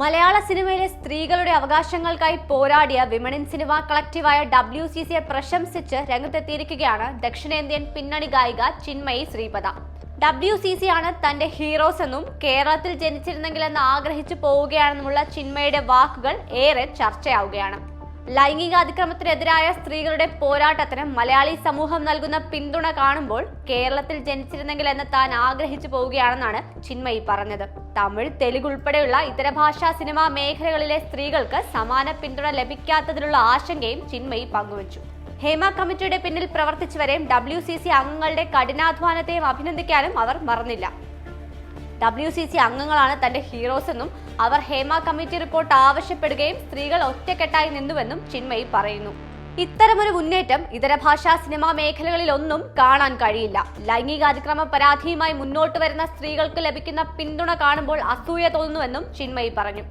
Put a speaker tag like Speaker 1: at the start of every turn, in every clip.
Speaker 1: മലയാള സിനിമയിലെ സ്ത്രീകളുടെ അവകാശങ്ങൾക്കായി പോരാടിയ വിമൺ ഇൻ സിനിമ കളക്റ്റീവായ ഡബ്ല്യു സി സിയെ പ്രശംസിച്ച് രംഗത്തെത്തിയിരിക്കുകയാണ് ദക്ഷിണേന്ത്യൻ പിന്നണി ഗായിക Chinmayi Sripada. W C C ആണ് തന്റെ ഹീറോസ് എന്നും കേരളത്തിൽ ജനിച്ചിരുന്നെങ്കിലെന്ന് ആഗ്രഹിച്ചു പോവുകയാണെന്നുമുള്ള ചിന്മയുടെ വാക്കുകൾ ഏറെ ചർച്ചയാവുകയാണ്. ലൈംഗികാതിക്രമത്തിനെതിരായ സ്ത്രീകളുടെ പോരാട്ടത്തിന് മലയാളി സമൂഹം നൽകുന്ന പിന്തുണ കാണുമ്പോൾ കേരളത്തിൽ ജനിച്ചിരുന്നെങ്കിൽ എന്ന് താൻ ആഗ്രഹിച്ചു പോവുകയാണെന്നാണ് ചിന്മയി പറഞ്ഞത്. തമിഴ് തെലുഗ് ഉൾപ്പെടെയുള്ള ഇതര ഭാഷാ സിനിമാ മേഖലകളിലെ സ്ത്രീകൾക്ക് സമാന പിന്തുണ ലഭിക്കാത്തതിലുള്ള ആശങ്കയും ചിന്മയി പങ്കുവച്ചു. ഹേമ കമ്മിറ്റിയുടെ പിന്നിൽ പ്രവർത്തിച്ചവരെയും ഡബ്ല്യു സി സി അംഗങ്ങളുടെ കഠിനാധ്വാനത്തെയും അഭിനന്ദിക്കാനും അവർ മറന്നില്ല. ഡബ്ല്യു സി സി അംഗങ്ങളാണ് തന്റെ ഹീറോസ് എന്നും അവർ ഹേമ കമ്മിറ്റി റിപ്പോർട്ട് ആവശ്യപ്പെടുകയും സ്ത്രീകൾ ഒറ്റക്കെട്ടായി നിന്നുവെന്നും ചിന്മയി പറയുന്നു. ഇത്തരമൊരു മുന്നേറ്റം ഇതര ഭാഷാ സിനിമാ മേഖലകളിൽ ഒന്നും കാണാൻ കഴിയില്ല. ലൈംഗികാതിക്രമ പരാതിയുമായി മുന്നോട്ട് വരുന്ന സ്ത്രീകൾക്ക് ലഭിക്കുന്ന പിന്തുണ കാണുമ്പോൾ അസൂയ തോന്നുന്നുവെന്നും ചിന്മയി പറഞ്ഞു.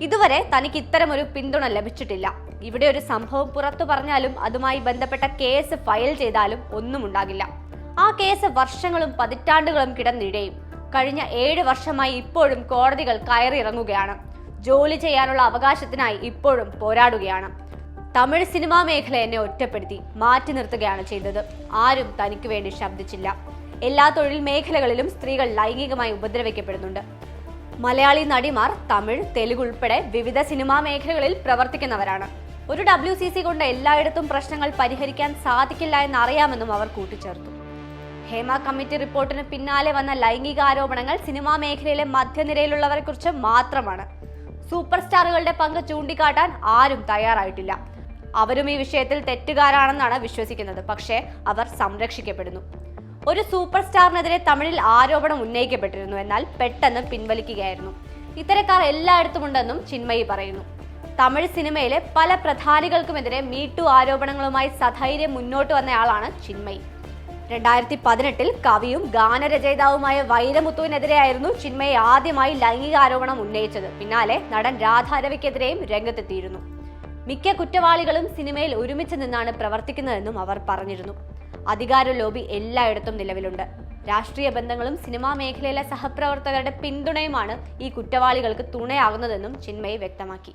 Speaker 1: ഇതുവരെ തനിക്ക് ഇത്തരമൊരു പിന്തുണ ലഭിച്ചിട്ടില്ല. ഇവിടെ ഒരു സംഭവം പുറത്തു പറഞ്ഞാലും അതുമായി ബന്ധപ്പെട്ട കേസ് ഫയൽ ചെയ്താലും ഒന്നും ഉണ്ടാകില്ല. ആ കേസ് വർഷങ്ങളും പതിറ്റാണ്ടുകളും കിടന്നിഴയും കഴിഞ്ഞ ഏഴ് വർഷമായി ഇപ്പോഴും കോടതികൾ കയറിയിറങ്ങുകയാണ്. ജോലി ചെയ്യാനുള്ള അവകാശത്തിനായി ഇപ്പോഴും പോരാടുകയാണ്. തമിഴ് സിനിമാ മേഖല എന്നെ ഒറ്റപ്പെടുത്തി മാറ്റി നിർത്തുകയാണ് ചെയ്തത്. ആരും തനിക്ക് വേണ്ടി ശബ്ദിച്ചില്ല. എല്ലാ തൊഴിൽ മേഖലകളിലും സ്ത്രീകൾ ലൈംഗികമായി ഉപദ്രവിക്കപ്പെടുന്നുണ്ട്. മലയാളി നടിമാർ തമിഴ് തെലുഗ് ഉൾപ്പെടെ വിവിധ സിനിമാ മേഖലകളിൽ പ്രവർത്തിക്കുന്നവരാണ്. ഒരു ഡബ്ല്യു സി സി കൊണ്ട് എല്ലായിടത്തും പ്രശ്നങ്ങൾ പരിഹരിക്കാൻ സാധിക്കില്ല എന്നറിയാമെന്നും അവർ കൂട്ടിച്ചേർത്തു. ഹേമ കമ്മിറ്റി റിപ്പോർട്ടിന് പിന്നാലെ വന്ന ലൈംഗികാരോപണങ്ങൾ സിനിമാ മേഖലയിലെ മധ്യനിരയിലുള്ളവരെ കുറിച്ച് മാത്രമാണ്. സൂപ്പർ സ്റ്റാറുകളുടെ പങ്ക് ചൂണ്ടിക്കാട്ടാൻ ആരും തയ്യാറായിട്ടില്ല. അവരും ഈ വിഷയത്തിൽ തെറ്റുകാരാണെന്നാണ് വിശ്വസിക്കുന്നത്. പക്ഷേ അവർ സംരക്ഷിക്കപ്പെടുന്നു. ഒരു സൂപ്പർ സ്റ്റാറിനെതിരെ തമിഴിൽ ആരോപണം ഉന്നയിക്കപ്പെട്ടിരുന്നു. എന്നാൽ പെട്ടെന്ന് പിൻവലിക്കുകയായിരുന്നു. ഇത്തരക്കാർ എല്ലായിടത്തും ഉണ്ടെന്നും ചിന്മയി പറയുന്നു. തമിഴ് സിനിമയിലെ പല പ്രധാനികൾക്കുമെതിരെ മീട്ടു ആരോപണങ്ങളുമായി സധൈര്യം മുന്നോട്ട് വന്നയാളാണ് ചിന്മയി. രണ്ടായിരത്തി പതിനെട്ടിൽ കവിയും ഗാനരചയിതാവുമായ വൈരമുത്തുവിനെതിരെയായിരുന്നു ചിന്മയെ ആദ്യമായി ലൈംഗികാരോപണം ഉന്നയിച്ചത്. പിന്നാലെ നടൻ രാധാരവിക്കെതിരെയും രംഗത്തെത്തിയിരുന്നു. മിക്ക കുറ്റവാളികളും സിനിമയിൽ ഒരുമിച്ച് നിന്നാണ് പ്രവർത്തിക്കുന്നതെന്നും അവർ പറഞ്ഞിരുന്നു. അധികാര ലോബി എല്ലായിടത്തും നിലവിലുണ്ട്. രാഷ്ട്രീയ ബന്ധങ്ങളും സിനിമാ മേഖലയിലെ സഹപ്രവർത്തകരുടെ പിന്തുണയുമാണ് ഈ കുറ്റവാളികൾക്ക് തുണയാകുന്നതെന്നും ചിന്മയി വ്യക്തമാക്കി.